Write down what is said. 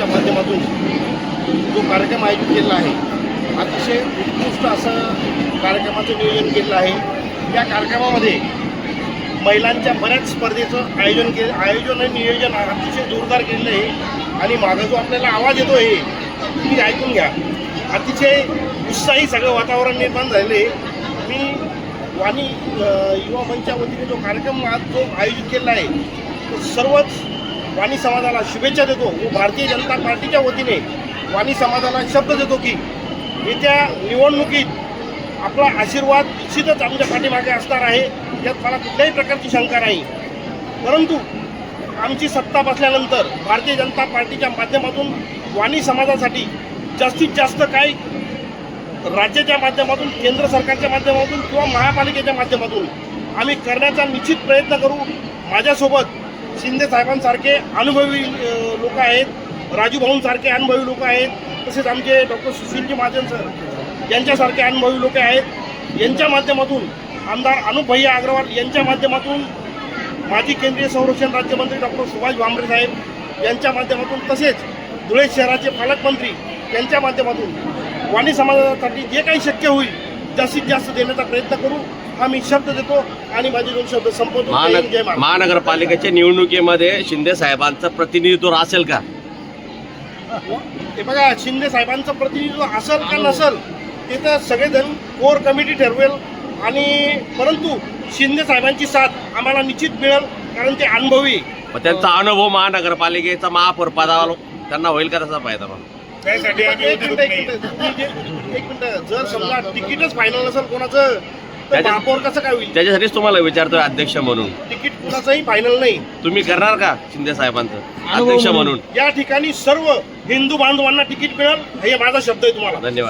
साहेबांच्या माध्यमातून जो कार्यक्रम आयोजित केलेला आहे अतिशय उत्कृष्ट असं कार्यक्रमाचं नियोजन केलेलं आहे. या कार्यक्रमामध्ये महिलांच्या बऱ्याच स्पर्धेचं आयोजन के आयोजन आणि नियोजन अतिशय जोरदार केलेलं आहे. आणि मागं जो आपल्याला आवाज येतो आहे तुम्ही ऐकून घ्या. अतिशय उत्साही सगळं वातावरण निर्माण झालेलं आहे. मी वाणी युवा मंचच्या वतीने जो कार्यक्रम आज जो आयोजित केलेला आहे तो सर्वच वाणी समाजाला शुभेच्छा देतो. व भारतीय जनता पार्टीच्या वतीने वाणी समाजाला शब्द देतो की येत्या निवडणुकीत आपला आशीर्वाद निश्चितच आमच्या पाठीमागे असणार आहे. यात मला कुठल्याही प्रकारची शंका नाही. परंतु आमची सत्ता बसल्यानंतर भारतीय जनता पार्टीच्या माध्यमातून वाणी समाजासाठी जास्तीत जास्त काय राज्याच्या माध्यमातून केंद्र सरकारच्या माध्यमातून किंवा महापालिकेच्या माध्यमातून आम्ही करण्याचा निश्चित प्रयत्न करू. माझ्यासोबत शिंदे साहेबांसारखे अनुभवी लोक आहेत. राजू भाऊंसारखे अनुभवी लोक आहेत. तसेच आमचे डॉक्टर सुशीलजी महाजन सर यांच्यासारखे अनुभवी लोक आहेत. यांच्या माध्यमातून आमदार अनुप भैया अग्रवाल यांच्या माध्यमातून माजी केंद्रीय संरक्षण राज्यमंत्री डॉक्टर सुभाष भामरे साहेब यांच्या माध्यमातून तसेच धुळे शहराचे पालकमंत्री यांच्या माध्यमातून वाणी समाजासाठी जे काही शक्य होईल जास्तीत जास्त देण्याचा प्रयत्न करू. हा मी शब्द देतो आणि माझे दोन शब्द संपवतो. महानगरपालिकेच्या निवडणुकीमध्ये शिंदे साहेबांचं प्रतिनिधित्व असेल का? हे बघा शिंदे साहेबांचं प्रतिनिधित्व असेल का नसेल ते तर सगळेजण कोर कमिटी ठरवेल. आणि परंतु शिंदे साहेबांची साथ आम्हाला निश्चित मिळेल कारण ते अनुभवी. त्यांचा अनुभव महानगरपालिकेचा महापौर पदावर त्यांना होईल का तसा फायदा त्यासाठी आम्ही एक मिनिट. जर समजा तिकीटच फायनल नसेल कोणाचं तर त्याच्या- महापौर कसं काय होईल? त्याच्यासाठीच तुम्हाला विचारतोय अध्यक्ष म्हणून. तिकीट कुणाचंही फायनल नाही. तुम्ही करणार का शिंदे साहेबांचं? अध्यक्ष म्हणून. या ठिकाणी सर्व हिंदू बांधवांना तिकीट मिळेल हे माझा शब्द आहे तुम्हाला. धन्यवाद.